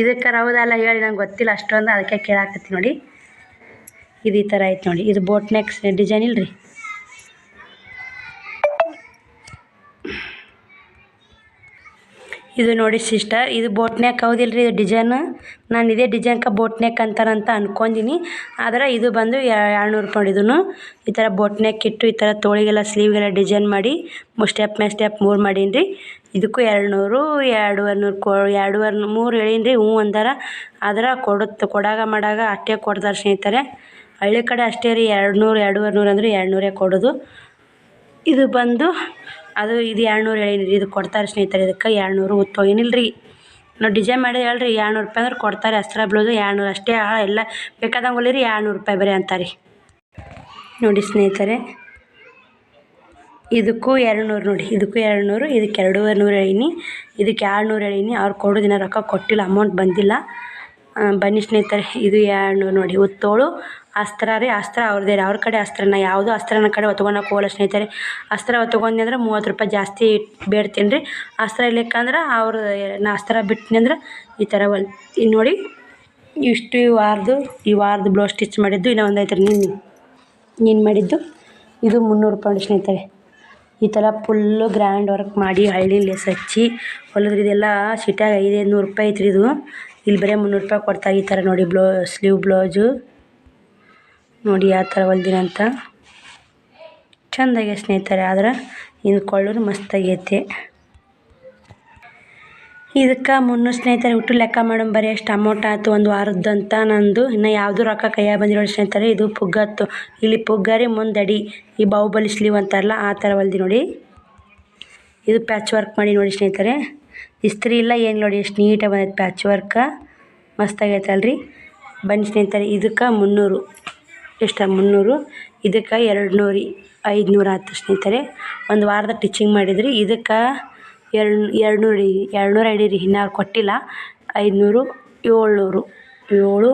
ಇದಕ್ಕೆ ರೌದಲ್ಲ ಹೇಳಿ, ನಂಗೆ ಗೊತ್ತಿಲ್ಲ ಅಷ್ಟೊಂದು, ಅದಕ್ಕೆ ಕೇಳಾಕತ್ತಿ ನೋಡಿ. ಇದು ಈ ಥರ ಐತೆ ನೋಡಿ, ಇದು ಬೋಟ್ ನೆಕ್ ಡಿಸೈನ್ ಇಲ್ರಿ? ಇದು ನೋಡಿ ಸಿಸ್ಟರ್ ಇದು ಬೋಟ್ ನೆಕ್ ಹೌದಿಲ್ಲ ರೀ ಇದು ಡಿಸೈನ್ ನಾನು ಇದೇ ಡಿಸೈನ್ಕ ಬೋಟ್ ನೆಕ್ ಅಂತಾರಂತ ಅನ್ಕೊಂಡೀನಿ. ಆದ್ರೆ ಇದು ಬಂದು ಎರಡು ನೂರು ರೂಪಾಯಿ ಇದನ್ನು ಈ ಥರ ಬೋಟ್ ನೆಕ್ ಇಟ್ಟು ಈ ಥರ ತೋಳಿಗೆಲ್ಲ ಸ್ಲೀವ್ಗೆಲ್ಲ ಡಿಸೈನ್ ಮಾಡಿ ಸ್ಟೆಪ್ ಮೇಲೆ ಸ್ಟೆಪ್ ಮೂರು ಮಾಡೀನಿ ರೀ ಇದಕ್ಕೂ ಎರಡು ನೂರು ಎರಡೂವರೆ ನೂರು ಕೊ ಎರಡುವರೆ ಮೂರು ಹೇಳೀನಿ ರೀ ಹ್ಞೂ ಅಂದಾರ. ಆದ್ರೆ ಕೊಡುತ್ತೆ ಕೊಡಾಗ ಮಾಡಾಗ ಅಷ್ಟೇ ಕೊಡ್ತಾರೆ ಸ್ನೇಹಿತರೆ. ಹಳ್ಳಿ ಕಡೆ ಅಷ್ಟೇ ರೀ ಎರಡು ನೂರು ಎರಡೂವರೆ ನೂರು ಅಂದರೆ ಎರಡು ನೂರೇ ಕೊಡೋದು. ಇದು ಬಂದು ಅದು ಇದು ಎರಡು ಹೇಳಿನಿ ಇದು ಕೊಡ್ತಾರೆ ಸ್ನೇಹಿತರೆ, ಇದಕ್ಕೆ ಎರಡು ನೂರು ಉತ್ತು. ಏನಿಲ್ಲ ರೀ ನಾವು ಡಿಸೈನ್ ಮಾಡಿ ಹೇಳ್ರಿ ಎರಡು ನೂರು ರೂಪಾಯಿ ಅಂದ್ರೆ ಕೊಡ್ತಾರೆ ಅಸ್ತ್ರ ಬ್ಲೌಸು ಎರಡು ನೂರು ಅಷ್ಟೇ ಎಲ್ಲ ಬೇಕಾದಂಗೆ ಹೊಲಿರಿ ಎರಡು ನೂರು ರೂಪಾಯಿ ಬರೀ ಅಂತಾರೆ. ನೋಡಿ ಸ್ನೇಹಿತರೆ, ಇದಕ್ಕೂ ಎರಡು ನೂರು ನೋಡಿ, ಇದಕ್ಕೂ ಎರಡು ನೂರು ಇದಕ್ಕೆ ಎರಡೂವರೆ ನೂರು ಹೇಳೀನಿ. ಇದಕ್ಕೆ ಎರಡು ನೂರು ಹೇಳೀನಿ. ಅವ್ರು ಕೊಡೋ ದಿನ ರೊಕ್ಕ ಕೊಟ್ಟಿಲ್ಲ ಅಮೌಂಟ್ ಬಂದಿಲ್ಲ. ಬನ್ನಿ ಸ್ನೇಹಿತರೆ, ಇದು ಎರಡು ನೂರು ನೋಡಿ, ಉತ್ತೋಳು. ಅಸ್ತ್ರ ರೀ, ಅಸ್ತ್ರ ಅವ್ರದ್ದೇ ರೀ ಅವ್ರ ಕಡೆ ಅಸ್ತ್ರನ, ಯಾವುದೋ ಅಸ್ತ್ರನ ಕಡೆ ಹೊತ್ಕೊಳಕ್ಕೆ ಹೋಗಲ್ಲ ಸ್ನೇಹಿತರೆ. ಅಸ್ತ್ರ ಹೊತ್ಕೊಂಡೆ ಅಂದ್ರೆ ಮೂವತ್ತು ರೂಪಾಯಿ ಜಾಸ್ತಿ ಬೇಡ್ತೀನಿ ರೀ. ಅಸ್ತ್ರ ಇರ್ಲಿಕ್ಕಂದ್ರೆ ಅವ್ರು, ನಾ ಅಸ್ತ್ರ ಬಿಟ್ನಿ ಅಂದ್ರೆ ಈ ಥರ ಒಲ್ ಇನ್ನು ನೋಡಿ, ಇಷ್ಟು ಈ ವಾರದ್ದು ಈ ವಾರದ ಬ್ಲೌಸ್ ಸ್ಟಿಚ್ ಮಾಡಿದ್ದು ಇನ್ನೂ ಒಂದು ಐತ್ರಿ ನೀನು ನೀನು ಮಾಡಿದ್ದು. ಇದು ಮುನ್ನೂರು ರೂಪಾಯಿ ಸ್ನೇಹಿತರೆ. ಈ ಥರ ಫುಲ್ಲು ಗ್ರ್ಯಾಂಡ್ ವರ್ಕ್ ಮಾಡಿ ಹಳ್ಳಿ ಲೇಸ್ ಹಚ್ಚಿ ಹೊಲಿದ್ರೆ ಇದೆಲ್ಲ ಸಿಟ್ಯಾಗ ಐದೈದು ನೂರು ರೂಪಾಯಿ ಐತ್ರಿ ಇದು. ಇಲ್ಲಿ ಬರೀ ಮುನ್ನೂರು ರೂಪಾಯಿ ಕೊಡ್ತಾರೆ ಈ ಥರ ನೋಡಿ ಬ್ಲೌ ಸ್ಲೀವ್ ಬ್ಲೌಸು ನೋಡಿ ಯಾವ ಥರ ಹೊಲ್ದಿನಂತ ಚೆಂದಾಗೆ ಸ್ನೇಹಿತರೆ, ಆದ್ರೆ ಇನ್ನು ಕೊಳ್ಳೋರು ಮಸ್ತಾಗೈತೆ ಇದಕ್ಕೆ ಮುನ್ನೂರು ಸ್ನೇಹಿತರೆ, ಹುಟ್ಟು ಲೆಕ್ಕ ಮಾಡೋಣ ಬರೀ ಎಷ್ಟು ಅಮೌಂಟ್ ಆಯ್ತು ಒಂದು ವಾರದ್ದಂತ ನಂದು. ಇನ್ನು ಯಾವುದು ರೊಕ್ಕ ಕೈಯಾಗ ಬಂದಿರೋ ಸ್ನೇಹಿತರೆ, ಇದು ಪುಗ್ಗತ್ತು. ಇಲ್ಲಿ ಪುಗ್ಗರಿ ಮುಂದಡಿ, ಈ ಬಾಹುಬಲಿ ಸ್ಲೀವ್ ಅಂತಾರಲ್ಲ, ಆ ಥರ ಹೊಲ್ದಿ ನೋಡಿ. ಇದು ಪ್ಯಾಚ್ ವರ್ಕ್ ಮಾಡಿ ನೋಡಿ ಸ್ನೇಹಿತರೆ. ಇಸ್ತ್ರಿ ಇಲ್ಲ ಏನು ನೋಡಿ, ಎಷ್ಟು ನೀಟಾಗಿ ಬಂದೈತೆ ಪ್ಯಾಚ್ ವರ್ಕ ಮಸ್ತಾಗೈತಲ್ರಿ ಬನ್ನಿ ಸ್ನೇಹಿತರೆ, ಇದಕ್ಕೆ ಮುನ್ನೂರು. ಎಷ್ಟು ಮುನ್ನೂರು, ಇದಕ್ಕೆ ಎರಡು ನೂರು ಐದುನೂರು ಆಯ್ತು ಸ್ನೇಹಿತರೆ. ಒಂದು ವಾರದ ಟೀಚಿಂಗ್ ಮಾಡಿದ್ರಿ, ಇದಕ್ಕೆ ಎರಡು ಎರಡು ನೂರು ಎರಡು ನೂರು ಹಿಡೀರಿ ಇನ್ನೂ ಕೊಟ್ಟಿಲ್ಲ. ಐದುನೂರು, ಏಳ್ನೂರು, ಏಳು,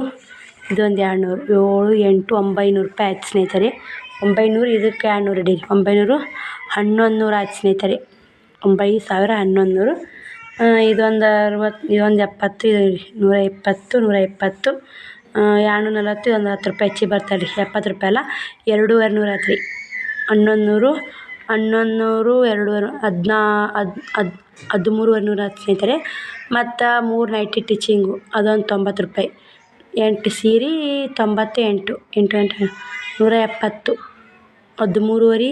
ಇದೊಂದು ಎರಡು ನೂರು ಏಳು, ಎಂಟು, ಒಂಬೈನೂರು ರೂಪಾಯಿ ಆಯ್ತು ಸ್ನೇಹಿತರೆ. ಒಂಬೈನೂರು, ಇದಕ್ಕೆ ಎರಡು ನೂರು ಹಿಡೀರಿ ಒಂಬೈನೂರು ಹನ್ನೊಂದು ನೂರು ಆಯ್ತು ಸ್ನೇಹಿತರೆ. ಒಂಬೈ ಸಾವಿರ ಹನ್ನೊಂದು ನೂರು ಇದೊಂದು ಅರವತ್ತು ಇದೊಂದು ಎಪ್ಪತ್ತು ನೂರ ಇಪ್ಪತ್ತು ನೂರ ಇಪ್ಪತ್ತು ಎರಡು ನೂರ ನಲ್ವತ್ತು ಇದೊಂದು ಹತ್ತು ರೂಪಾಯಿ ಹೆಚ್ಚಿಗೆ ಬರ್ತಾರೆ ರೀ ಎಪ್ಪತ್ತು ರೂಪಾಯಿ ಅಲ್ಲ ಎರಡೂವರೆ ನೂರು ಆಯ್ತು ರೀ ಹನ್ನೊಂದು ನೂರು ಹನ್ನೊಂದು ನೂರು ಎರಡೂವರೆ, ಹದಿನಾ, ಹದ್ ಹದ್ ಹದಿಮೂರುವರೆ ನೂರು ಆಯ್ತು ಸ್ನೇಹಿತರೆ. ಮತ್ತು ಮೂರು ನೈಟಿ ಟಿಚಿಂಗು, ಅದೊಂದು ತೊಂಬತ್ತು ರೂಪಾಯಿ. ಎಂಟು ಸೀರೆ ತೊಂಬತ್ತು ಎಂಟು ಎಂಟು ಎಂಟು, ನೂರ ಎಪ್ಪತ್ತು. ಹದಿಮೂರುವರೆ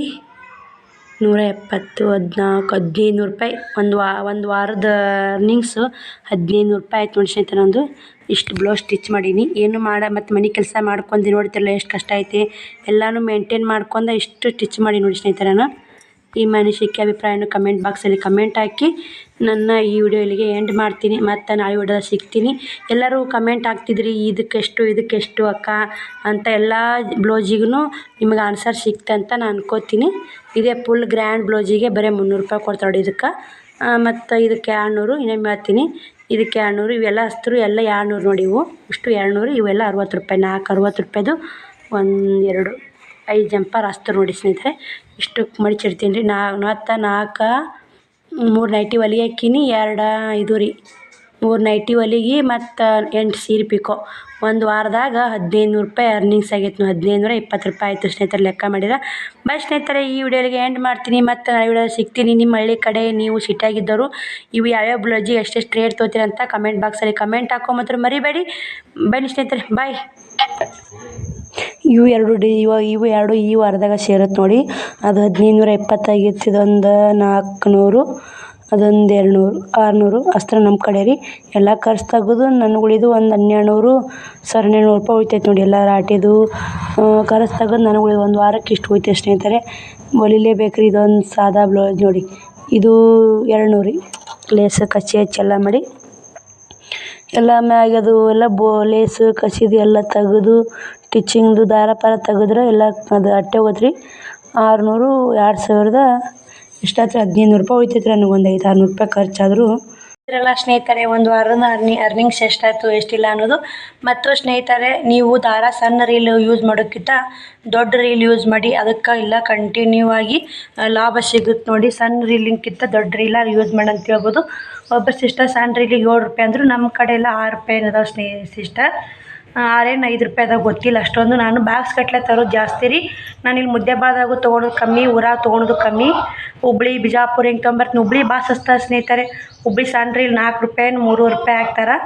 ನೂರ ಎಪ್ಪತ್ತು ಹದಿನಾಲ್ಕು, ಹದಿನೈದು ನೂರು ರೂಪಾಯಿ ಒಂದು ವಾ, ಒಂದು ವಾರದ ಅರ್ನಿಂಗ್ಸು ಹದಿನೈದು ನೂರು ರೂಪಾಯಿ ಆಯ್ತು ನೋಡಿ ಸ್ನೇಹಿತರೆ ನಂದು. ಇಷ್ಟು ಬ್ಲೌಸ್ ಸ್ಟಿಚ್ ಮಾಡೀನಿ. ಏನು ಮಾಡ, ಮತ್ತು ಮನೆ ಕೆಲಸ ಮಾಡ್ಕೊಂಡು ನೋಡ್ತಿರಲ್ಲ ಎಷ್ಟು ಕಷ್ಟ ಐತಿ. ಎಲ್ಲನೂ ಮೇಂಟೇನ್ ಮಾಡ್ಕೊಂಡು ಇಷ್ಟು ಸ್ಟಿಚ್ ಮಾಡಿ ನೋಡಿ ಸ್ನೇಹಿತರೆ ನಾನು. ಈ ಮನುಷ್ಯಕ್ಕೆ ಅಭಿಪ್ರಾಯನ ಕಮೆಂಟ್ ಬಾಕ್ಸಲ್ಲಿ ಕಮೆಂಟ್ ಹಾಕಿ. ನನ್ನ ಈ ವಿಡಿಯೋ ಇಲ್ಲಿಗೆ ಎಂಡ್ ಮಾಡ್ತೀನಿ. ಮತ್ತು ನಾಳೆ ವಿಡಿಯೋ ಸಿಗ್ತೀನಿ. ಎಲ್ಲರೂ ಕಮೆಂಟ್ ಹಾಕ್ತಿದ್ರಿ. ಇದಕ್ಕೆಷ್ಟು ಇದಕ್ಕೆಷ್ಟು ಅಕ್ಕ ಅಂತ ಎಲ್ಲ ಬ್ಲೌಸಿಗೂ ನಿಮಗೆ ಆನ್ಸರ್ ಸಿಗ್ತೆ ಅಂತ ನಾನು ಅನ್ಕೋತೀನಿ. ಇದೇ ಫುಲ್ ಗ್ರ್ಯಾಂಡ್ ಬ್ಲೌಸಿಗೆ ಬರೀ ಮುನ್ನೂರು ರೂಪಾಯಿ ಕೊಡ್ತಾರೆ ನೋಡಿ ಇದಕ್ಕೆ. ಮತ್ತು ಇದಕ್ಕೆ ಎರಡುನೂರು, ಇನ್ನೊಮ್ಮೆ ಹೇಳ್ತೀನಿ. ಇದಕ್ಕೆ ಎರಡುನೂರು, ಇವೆಲ್ಲ ಹಸ್ತರು ಎಲ್ಲ ಎರಡುನೂರು ನೋಡಿ ಇವು. ಇಷ್ಟು ಎರಡುನೂರು, ಇವೆಲ್ಲ ಅರವತ್ತು ರೂಪಾಯಿ, ನಾಲ್ಕು ಅರವತ್ತು ರೂಪಾಯಿದು ಒಂದು ಎರಡು ಐದು ಜಂಪರ್ ಅಸ್ತರು ನೋಡಿ ಸ್ನೇಹಿತರೆ. ಇಷ್ಟಕ್ಕೆ ಮಡಿಚಿಡ್ತೀನಿ ರೀ. ನಾ ಮತ್ತು ನಾಲ್ಕು ಮೂರು ನೈಟಿ ಹೊಲಿಗೆ ಹಾಕೀನಿ, ಎರಡು ಇದು ರೀ. ಮೂರು ನೈಟಿ ಹೊಲಿಗೆ ಮತ್ತು ಎಂಟು ಸೀರೆ ಪಿಕೋ. ಒಂದು ವಾರದಾಗ ಹದಿನೈದು ನೂರು ರೂಪಾಯಿ ಅರ್ನಿಂಗ್ಸ್ ಆಗೈತೆ ಹದಿನೈದು ನೂರ ಇಪ್ಪತ್ತು ರೂಪಾಯಿ ಆಯಿತು ಸ್ನೇಹಿತರೆ ಲೆಕ್ಕ ಮಾಡಿದ್ರೆ. ಬೈ ಸ್ನೇಹಿತರೆ, ಈ ವಿಡಿಯೋಗೆ ಎಂಡ್ ಮಾಡ್ತೀನಿ ಮತ್ತು ನಾಳೆ ವಿಡಿಯೋ ಸಿಗ್ತೀನಿ. ನಿಮ್ಮ ಹಳ್ಳಿ ಕಡೆ ನೀವು ಸಿಟಿಯಾಗಿದ್ದವರು, ಇವು ಯಾವ್ಯಾವ ಬ್ಲೌಜಿಗೆ ಎಷ್ಟೆಷ್ಟು ರೇಟ್ ತೊಗೋತೀರ ಅಂತ ಕಮೆಂಟ್ ಬಾಕ್ಸಲ್ಲಿ ಕಮೆಂಟ್ ಮಾತ್ರ ಮರಿಬೇಡಿ. ಬನ್ನಿ ಸ್ನೇಹಿತರೆ ಬಾಯ್ ಇವು ಎರಡು ಡಿ ಇವ ಇವು ಎರಡು ಈ ವಾರದಾಗ ಸೇರತ್ತೆ ನೋಡಿ. ಅದು ಹದಿನೈದು ನೂರ ಇಪ್ಪತ್ತಾಗಿತ್ತು ಇದೊಂದು ನಾಲ್ಕುನೂರು. ಅದೊಂದು ಎರಡು ನೂರು ಆರುನೂರು, ಅಸ್ತ್ರ ನಮ್ಮ ಕಡೆ ರೀ. ಎಲ್ಲ ಖರ್ಚು ತೆಗೆದು ನನಗೆ ಉಳಿದು ಒಂದು ಹನ್ನೆರಡು ನೂರು ಸಾವಿರ ಹನ್ನೆರಡು ನೂರು ರೂಪಾಯಿ ಉಳಿತೈತೆ ನೋಡಿ ಎಲ್ಲ ರಾಟಿದು. ಖರ್ಚು ತೆಗೆದು ನನಗೆ ಉಳಿದು ಒಂದು ವಾರಕ್ಕೆ ಇಷ್ಟು ಉಳಿತೈತೆ ಸ್ನೇಹಿತರೆ. ಹೊಲಿಲೇಬೇಕು ರೀ ಇದೊಂದು ಸಾದಾ ಬ್ಲೌಸ್ ನೋಡಿ. ಇದು ಎರಡು ನೂರು ರೀ. ಲೇಸ್, ಕಚ್ಚಿ ಹಚ್ಚಿ ಎಲ್ಲ ಮಾಡಿ. ಎಲ್ಲ ಮ್ಯಾಗ ಅದು ಎಲ್ಲ ಬೋ, ಲೇಸು ಕಸಿದು ಎಲ್ಲ ತೆಗೆದು ಟಿಚಿಂಗ್ದು ದಾರ ಪಾರ ತೆಗೆದ್ರೆ ಎಲ್ಲ ಅದು ಅಟ್ಟೆ ಹೋಗುತ್ತೆ ರೀ ಆರುನೂರು, ಎರಡು ಸಾವಿರದ ಎಷ್ಟಾಯ್ತು ಹದಿನೈದು ರೂಪಾಯಿ ಹೋಯ್ತೈತೆ ನನಗೊಂದು ಐದು ಆರುನೂರು ರೂಪಾಯಿ ಖರ್ಚಾದರೂ. ಇರಲ್ಲ ಸ್ನೇಹಿತರೆ, ಒಂದು ವಾರದ ಅರ್ನಿ ಅರ್ನಿಂಗ್ಸ್ ಎಷ್ಟಾಯಿತು ಎಷ್ಟಿಲ್ಲ ಅನ್ನೋದು. ಮತ್ತು ಸ್ನೇಹಿತರೆ, ನೀವು ದಾರ ಸಣ್ಣ ರೀಲ್ ಯೂಸ್ ಮಾಡೋಕ್ಕಿಂತ ದೊಡ್ಡ ರೀಲ್ ಯೂಸ್ ಮಾಡಿ, ಅದಕ್ಕೆ ಇಲ್ಲ ಕಂಟಿನ್ಯೂ ಆಗಿ ಲಾಭ ಸಿಗುತ್ತೆ ನೋಡಿ. ಸಣ್ಣ ರೀಲಿಂಗ್ಕಿಂತ ದೊಡ್ಡ ರೀಲ ಯೂಸ್ ಮಾಡಿ ಅಂತ ಹೇಳ್ಬೋದು. ಒಬ್ಬ ಸಿಸ್ಟರ್ ಸಣ್ಣ ರೀಲಿಗೆ ಏಳು ರೂಪಾಯಿ ಅಂದರು, ನಮ್ಮ ಕಡೆ ಎಲ್ಲ ಆರು ರೂಪಾಯಿ ಅದಾವೆ ಸ್ನೇಹಿ ಸಿಸ್ಟರ್ ಆರೇನು ಐದು ರೂಪಾಯಿದಾಗ ಗೊತ್ತಿಲ್ಲ. ಅಷ್ಟೊಂದು ನಾನು ಬಾಕ್ಸ್ ಗಟ್ಟಲೆ ತರೋದು ಜಾಸ್ತಿ ರೀ. ನಾನು ಇಲ್ಲಿ ಮುದ್ದೆಬಾಳ್ದಾಗೂ ತೊಗೊಳೋದು ಕಮ್ಮಿ ಊರಾಗ ತೊಗೊಳೋದು ಕಮ್ಮಿ. ಹುಬ್ಳಿ, ಬಿಜಾಪುರ ಹಿಂಗೆ ತೊಗೊಂಬರ್ತೀನಿ ಹುಬ್ಳಿ ಭಾಳ ಸಸ್ತಾ ಸ್ನೇಹಿತರೆ. ಹುಬ್ಳಿ ಸಣ್ಣ ಇಲ್ಲಿ ನಾಲ್ಕು ರೂಪಾಯಿ ಮೂರು ರೂಪಾಯಿ ಹಾಕ್ತಾರೆ.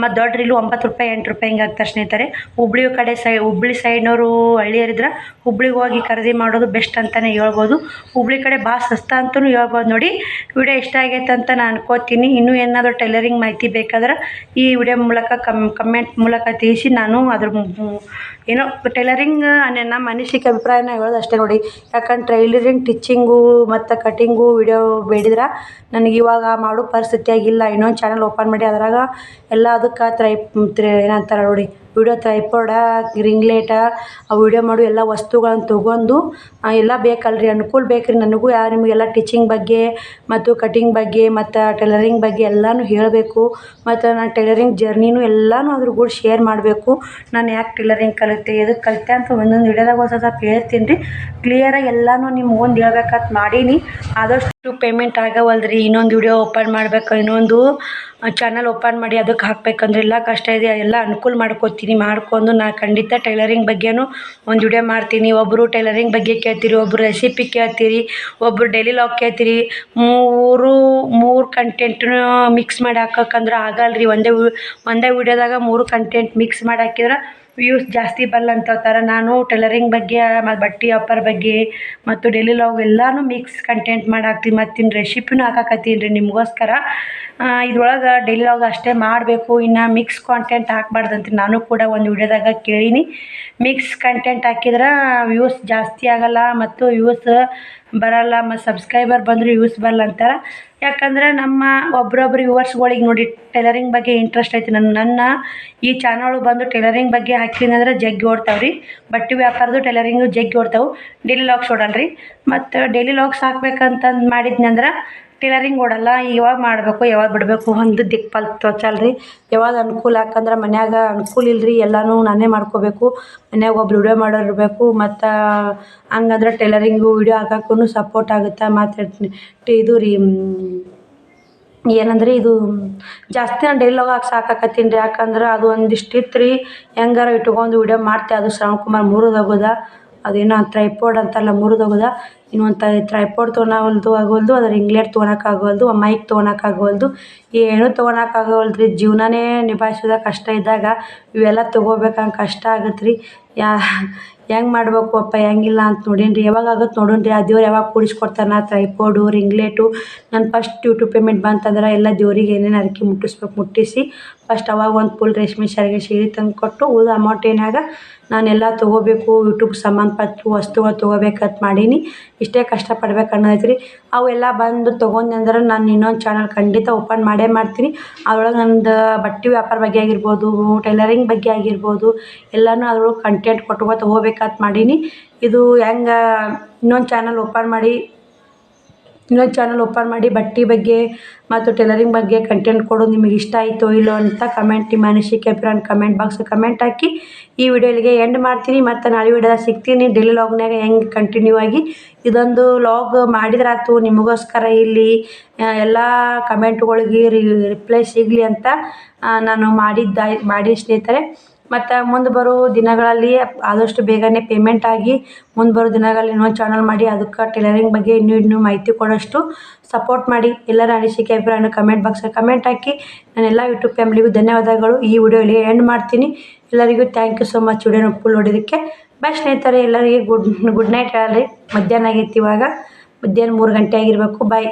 ಮತ್ತು ದೊಡ್ಡ ರೀಲು ಒಂಬತ್ತು ರೂಪಾಯಿ, ಎಂಟು ರೂಪಾಯಿ ಹಿಂಗೆ ಹಾಕ್ತಾರೆ ಸ್ನೇಹಿತರೆ. ಹುಬ್ಳಿ ಕಡೆ ಸೈ, ಹುಬ್ಳಿ ಸೈಡ್ನವರು ಹಳ್ಳಿಯರಿದ್ರೆ ಹುಬ್ಳಿಗೆ ಹೋಗಿ ಖರೀದಿ ಮಾಡೋದು ಬೆಸ್ಟ್ ಅಂತಲೇ ಹೇಳ್ಬೋದು. ಹುಬ್ಳಿ ಕಡೆ ಭಾಳ ಸಸ್ತ ಅಂತಲೂ ಹೇಳ್ಬೋದು ನೋಡಿ. ವಿಡಿಯೋ ಇಷ್ಟ ಆಗೈತೆ ಅಂತ ನಾನು ಅನ್ಕೋತೀನಿ. ಇನ್ನೂ ಏನಾದರೂ ಟೈಲರಿಂಗ್ ಮಾಹಿತಿ ಬೇಕಾದ್ರೆ ಈ ವಿಡಿಯೋ ಮೂಲಕ ಕಮ್, ಕಮೆಂಟ್ ಮೂಲಕ ತಿಳಿಸಿ ನಾನು ಅದ್ರ ಏನೋ ಟೈಲರಿಂಗ್ ನಮ್ಮ ಅನಿಸಿಕೆ ಅಭಿಪ್ರಾಯನ ಹೇಳೋದು ಅಷ್ಟೇ ನೋಡಿ. ಯಾಕಂದ್ರೆ ಟೈಲರಿಂಗ್ ಟಿಚ್ಚಿಂಗು ಮತ್ತು ಕಟಿಂಗು ವಿಡಿಯೋ ಬೇಡಿದ್ರೆ ನನಗೆ ಇವಾಗ ಮಾಡೋ ಪರಿಸ್ಥಿತಿಯಾಗಿಲ್ಲ ಇನ್ನೊಂದು ಚಾನಲ್ ಓಪನ್ ಮಾಡಿ ಅದ್ರಾಗ ಎಲ್ಲ ಅದಕ್ಕೆ ತ್ರೆ ಏನಂತಾರೆ ನೋಡಿ. ವಿಡಿಯೋ ಟ್ರೈಪೋಡ ರಿಂಗ್ಲೇಟ ಆ ವಿಡಿಯೋ ಮಾಡೋ, ಎಲ್ಲ ವಸ್ತುಗಳನ್ನು ತೊಗೊಂಡು ಎಲ್ಲ ಬೇಕಲ್ರಿ, ಅನುಕೂಲ ಬೇಕ್ರಿ ನನಗೂ. ಯಾ, ನಿಮಗೆಲ್ಲ ಟೀಚಿಂಗ್ ಬಗ್ಗೆ ಮತ್ತು ಕಟಿಂಗ್ ಬಗ್ಗೆ ಮತ್ತು ಟೈಲರಿಂಗ್ ಬಗ್ಗೆ ಎಲ್ಲನೂ ಹೇಳಬೇಕು. ಮತ್ತು ನಾನು ಟೈಲರಿಂಗ್ ಜರ್ನಿನೂ ಎಲ್ಲನೂ ಅದ್ರ ಕೂಡ ಶೇರ್ ಮಾಡಬೇಕು. ನಾನು ಯಾಕೆ ಟೈಲರಿಂಗ್ ಕಲಿತೆ ಎದಕ್ಕೆ ಕಲಿತೆ ಅಂತ ಒಂದೊಂದು ವಿಡಿಯೋದಾಗ ಒಂದು ಸ್ವಲ್ಪ ಹೇಳ್ತೀನಿ ರೀ. ಕ್ಲಿಯರಾಗಿ ಎಲ್ಲನೂ ನಿಮ್ಗೆ ಒಂದು ಹೇಳ್ಬೇಕಂತ ಮಾಡೀನಿ. ಆದಷ್ಟು ಯೂಟ್ಯೂಬ್ ಪೇಮೆಂಟ್ ಆಗವಲ್ದ್ರಿ, ಇನ್ನೊಂದು ವಿಡಿಯೋ ಓಪನ್ ಮಾಡ್ಬೇಕು, ಇನ್ನೊಂದು ಚಾನಲ್ ಓಪನ್ ಮಾಡಿ ಅದಕ್ಕೆ ಹಾಕ್ಬೇಕಂದ್ರೆ ಎಲ್ಲ ಕಷ್ಟ ಇದೆ, ಎಲ್ಲ ಅನುಕೂಲ ಮಾಡ್ಕೊತೀನಿ, ಮಾಡ್ಕೊಂಡು ನಾ ಖಂಡಿತ ಟೈಲರಿಂಗ್ ಬಗ್ಗೆನೂ ಒಂದು ವಿಡಿಯೋ ಮಾಡ್ತೀನಿ. ಒಬ್ಬರು ಟೈಲರಿಂಗ್ ಬಗ್ಗೆ ಕೇಳ್ತೀರಿ ಒಬ್ಬರು ರೆಸಿಪಿ ಕೇಳ್ತೀರಿ ಒಬ್ಬರು ಡೈಲಿ ಲಾಗ್ ಕೇಳ್ತೀರಿ, ಮೂರು ಮೂರು ಕಂಟೆಂಟ್ನು ಮಿಕ್ಸ್ ಮಾಡಿ ಹಾಕಕ್ಕಂದ್ರೆ ಆಗಲ್ರಿ. ಒಂದೇ ಒಂದೇ ವಿಡಿಯೋದಾಗ ಮೂರು ಕಂಟೆಂಟ್ ಮಿಕ್ಸ್ ಮಾಡಿ ಹಾಕಿದ್ರೆ ವ್ಯೂಸ್ ಜಾಸ್ತಿ ಬರಲ್ಲ ಅಂತ ಹೇಳ್ತಾರೆ. ನಾನು ಟೈಲರಿಂಗ್ ಬಗ್ಗೆ ಮತ್ತು ಬಟ್ಟೆ ವ್ಯಾಪಾರ ಬಗ್ಗೆ ಮತ್ತು ಡೈಲಿ ಲಾಗ್ ಎಲ್ಲನೂ ಮಿಕ್ಸ್ ಕಂಟೆಂಟ್ ಮಾಡಿ ಹಾಕ್ತೀನಿ. ಮತ್ತು ಇನ್ನು ರೆಸಿಪಿನೂ ಹಾಕಾಕತ್ತೀನಿ ರೀ ನಿಮಗೋಸ್ಕರ. ಇದ್ರೊಳಗೆ ಡೈಲಿ ಲಾಗ್ ಅಷ್ಟೇ ಮಾಡಬೇಕು. ಇನ್ನು ಮಿಕ್ಸ್ ಕಾಂಟೆಂಟ್ ಹಾಕ್ಬಾರ್ದಂತ ನಾನು ಕೂಡ ಒಂದು ವಿಡಿಯೋದಾಗ ಕೇಳೀನಿ. ಮಿಕ್ಸ್ ಕಂಟೆಂಟ್ ಹಾಕಿದ್ರೆ ವ್ಯೂಸ್ ಜಾಸ್ತಿ ಆಗಲ್ಲ ಮತ್ತು ವ್ಯೂಸ್ ಬರಲ್ಲ. ಮತ್ತು ಸಬ್ಸ್ಕ್ರೈಬರ್ ಬಂದರೂ ವ್ಯೂಸ್ ಬರಲ್ಲ ಅಂತಾರೆ. ಯಾಕಂದ್ರೆ ನಮ್ಮ ಒಬ್ರೊಬ್ರು ವ್ಯೂವರ್ಸ್ಗಳಿಗೆ ನೋಡಿ ಟೈಲರಿಂಗ್ ಬಗ್ಗೆ ಇಂಟ್ರೆಸ್ಟ್ ಐತಿ ನನ್ನ ನನ್ನ ಈ ಚಾನಲ್ ಬಂದು ಟೈಲರಿಂಗ್ ಬಗ್ಗೆ ಹಾಕಿನಿ ಅಂದ್ರೆ ಜಗ್ಗಿ ಓಡ್ತಾವೆ ರೀ ಬಟ್ಟೆ ವ್ಯಾಪಾರದ್ದು ಟೈಲರಿಂಗು ಜಗ್ಗಿ ಓಡ್ತಾವೆ. ಡೈಲಿ ಲಾಗ್ಸ್ ಓಡಲ್ಲ ರೀ ಮತ್ತು ಡೈಲಿ ಲಾಗ್ಸ್ ಹಾಕ್ಬೇಕಂತಂದು ಮಾಡಿದ್ನಿ ಅಂದ್ರೆ ಟೈಲರಿಂಗ್ ಓಡಲ್ಲ ಯಾವಾಗ ಮಾಡಬೇಕು, ಯಾವಾಗ ಬಿಡಬೇಕು ಒಂದು ದಿಕ್ಪಾಲ್ ತೋಚಲ್ಲ ರೀ ಯಾವಾಗ ಅನುಕೂಲ ಯಾಕಂದ್ರೆ ಮನ್ಯಾಗ ಅನುಕೂಲ ಇಲ್ಲ ರೀ ಎಲ್ಲನೂ ನಾನೇ ಮಾಡ್ಕೋಬೇಕು. ಮನ್ಯಾಗ ಒಬ್ರು ವಿಡಿಯೋ ಮಾಡೋರು ಇರಬೇಕು, ಮತ್ತು ಹಂಗಂದ್ರೆ ಟೈಲರಿಂಗು ವಿಡಿಯೋ ಹಾಕಕ್ಕೂ ಸಪೋರ್ಟ್ ಆಗುತ್ತೆ? ಮತ್ತು ಇದು ರೀ ಏನಂದ್ರೆ ಇದು, ಜಾಸ್ತಿ ನಾನು ಡೈಲಿ ಲಾಗ್ ಹಾಕಿ ಸಾಕಾಕತ್ತೀನಿ ರೀ. ಯಾಕಂದ್ರೆ ಅದು ಒಂದಿಷ್ಟು ಇತ್ತು ರೀ ಹೆಂಗಾರ ಇಟ್ಕೊಂಡು ವಿಡಿಯೋ ಮಾಡ್ತೆ. ಅದು ಶ್ರವಣಕುಮಾರ್ ಮುರಿದೋಗೋದ ಅದೇನೋ ಟ್ರೈಪೋಡ್ ಅಂತಾರಲ್ಲ ಮುರಿದೋಗದ? ಇನ್ನೊಂದು ಟ್ರೈಪಾಡ್ ತೊಗೊಳವಲ್ದು ಆಗೋಲ್ದು ಅದ್ರ ರಿಂಗ್ಲೆಟ್ ತೊಗೊಳಕ್ಕಾಗೋಲ್ದು ಮೈಕ್ ತೊಗೊಳಕ್ಕಾಗೋಲ್ದು ಏನೂ ತೊಗೊಳಕ್ ಆಗವಲ್ದು ರೀ ಜೀವನನೇ ನಿಭಾಯಿಸೋದು ಕಷ್ಟ ಇದ್ದಾಗ ಇವೆಲ್ಲ ತೊಗೋಬೇಕಂದ್ರೆ ಕಷ್ಟ ಆಗತ್ತೆ ರೀ ಯಾ, ಹೆಂಗ್ ಮಾಡಬೇಕು ಅಪ್ಪ, ಹೆಂಗಿಲ್ಲ ಅಂತ ನೋಡೀನಿ ರೀ ಯಾವಾಗ ಆಗುತ್ತೆ ನೋಡೋಣ ರೀ ಆ ದೇವ್ರು ಯಾವಾಗ ಕೂಡಿಸ್ಕೊಡ್ತಾನೆ ಟ್ರೈಪೋಡು ರಿಂಗ್ಲೆಟು ನನ್ನ ಫಸ್ಟ್ ಯೂಟ್ಯೂಬ್ ಪೇಮೆಂಟ್ ಬಂತಂದ್ರೆ ಎಲ್ಲ ದೇವ್ರಿಗೆ ಏನೇನು ಹರಕೆ ಮುಟ್ಟಿಸ್ಬೇಕು ಮುಟ್ಟಿಸಿ ಫಸ್ಟ್ ಅವಾಗ ಒಂದು ಫುಲ್ ರೇಷ್ಮೆ ಸೀರೆಗೆ ಸೀರೆ ತಂದು ಕೊಟ್ಟು ಉಳಿದ ಅಮೌಂಟ್ ಏನಾಗ ನಾನೆಲ್ಲ ತೊಗೋಬೇಕು ಯೂಟ್ಯೂಬ್ ಸಂಬಂಧಪಟ್ಟ ವಸ್ತುಗಳು ತೊಗೋಬೇಕಂತ ಮಾಡೀನಿ. ಇಷ್ಟೇ ಕಷ್ಟಪಡ್ಬೇಕು ಅನ್ನೋದು ರೀ ಅವೆಲ್ಲ ಬಂದು ತೊಗೊಂಡೆ ಅಂದ್ರೆ ನಾನು ಇನ್ನೊಂದು ಚಾನಲ್ ಖಂಡಿತ ಓಪನ್ ಮಾಡೇ ಮಾಡ್ತೀನಿ. ಅದ್ರೊಳಗೆ ನಂದು ಬಟ್ಟೆ ವ್ಯಾಪಾರ ಬಗ್ಗೆ ಆಗಿರ್ಬೋದು ಟೈಲರಿಂಗ್ ಬಗ್ಗೆ ಆಗಿರ್ಬೋದು, ಎಲ್ಲನೂ ಅದ್ರೊಳಗೆ ಕಂಟೆಂಟ್ ಕೊಟ್ಕೊತ ಹೋಗ್ಬೇಕಂತ ಮಾಡೀನಿ. ಇದು ಹೆಂಗೆ ಇನ್ನೊಂದು ಚಾನಲ್ ಓಪನ್ ಮಾಡಿ ಇನ್ನೊಂದು ಚಾನಲ್ ಓಪನ್ ಮಾಡಿ ಬಟ್ಟೆ ಬಗ್ಗೆ ಮತ್ತು ಟೈಲರಿಂಗ್ ಬಗ್ಗೆ ಕಂಟೆಂಟ್ ಕೊಡು, ನಿಮಗೆ ಇಷ್ಟ ಆಯಿತೋ ಇಲ್ಲೋ ಅಂತ ಕಮೆಂಟ್ ನಿಮ್ಮ ಅನಿಸಿಕೆ ಅಭಿಪ್ರಾಯನ ಕಮೆಂಟ್ ಬಾಕ್ಸ್ ಕಮೆಂಟ್ ಹಾಕಿ. ಈ ವಿಡಿಯೋ ಎಂಡ್ ಮಾಡ್ತೀನಿ ಮತ್ತು ನಾಳೆ ವಿಡಿಯೋದಾಗ ಸಿಗ್ತೀನಿ. ಡೈಲಿ ಲಾಗ್ನಾಗ ಹೆಂಗೆ ಕಂಟಿನ್ಯೂ ಆಗಿ ಇದೊಂದು ಲಾಗ್ ಮಾಡಿದ್ರಾಯ್ತು. ನಿಮಗೋಸ್ಕರ ಇಲ್ಲಿ ಎಲ್ಲ ಕಮೆಂಟ್ಗಳಿಗೆ ರಿಪ್ಲೈ ಸಿಗಲಿ ಅಂತ ನಾನು ಮಾಡಿದ್ದಾಯ್ ಮಾಡಿ ಸ್ನೇಹಿತರೆ. ಮತ್ತು ಮುಂದೆ ಬರೋ ದಿನಗಳಲ್ಲಿ ಆದಷ್ಟು ಬೇಗನೆ ಪೇಮೆಂಟ್ ಆಗಿ ಮುಂದೆ ಬರೋ ದಿನಗಳಲ್ಲಿ ಇನ್ನೊಂದು ಚಾನಲ್ ಮಾಡಿ, ಅದಕ್ಕೆ ಟೈಲರಿಂಗ್ ಬಗ್ಗೆ ಇನ್ನೂ ಇನ್ನೂ ಮಾಹಿತಿ ಕೊಡೋಷ್ಟು ಸಪೋರ್ಟ್ ಮಾಡಿ. ಎಲ್ಲರ ಅನಿಸಿಕೆ, ಅಭಿಪ್ರಾಯನ ಕಮೆಂಟ್ ಬಾಕ್ಸಲ್ಲಿ ಕಮೆಂಟ್ ಹಾಕಿ. ನನ್ನ ಎಲ್ಲ ಯೂಟ್ಯೂಬ್ ಫ್ಯಾಮಿಲಿಗೂ ಧನ್ಯವಾದಗಳು. ಈ ವಿಡಿಯೋ ಇಲ್ಲಿ ಎಂಡ್ ಮಾಡ್ತೀನಿ. ಎಲ್ಲರಿಗೂ ಥ್ಯಾಂಕ್ ಯು ಸೊ ಮಚ್ ವಿಡಿಯೋನ ಫುಲ್ ನೋಡಿದ್ದಕ್ಕೆ ಬಾಯ್ ಸ್ನೇಹಿತರೆ, ಎಲ್ಲರಿಗೆ ಗುಡ್ ಗುಡ್ ನೈಟ್ ಹೇಳ್ರಿ. ಮಧ್ಯಾಹ್ನ ಆಗೈತಿ ಇವಾಗ. ಮಧ್ಯಾಹ್ನ ಮೂರು ಗಂಟೆ ಆಗಿರಬೇಕು. ಬಾಯ್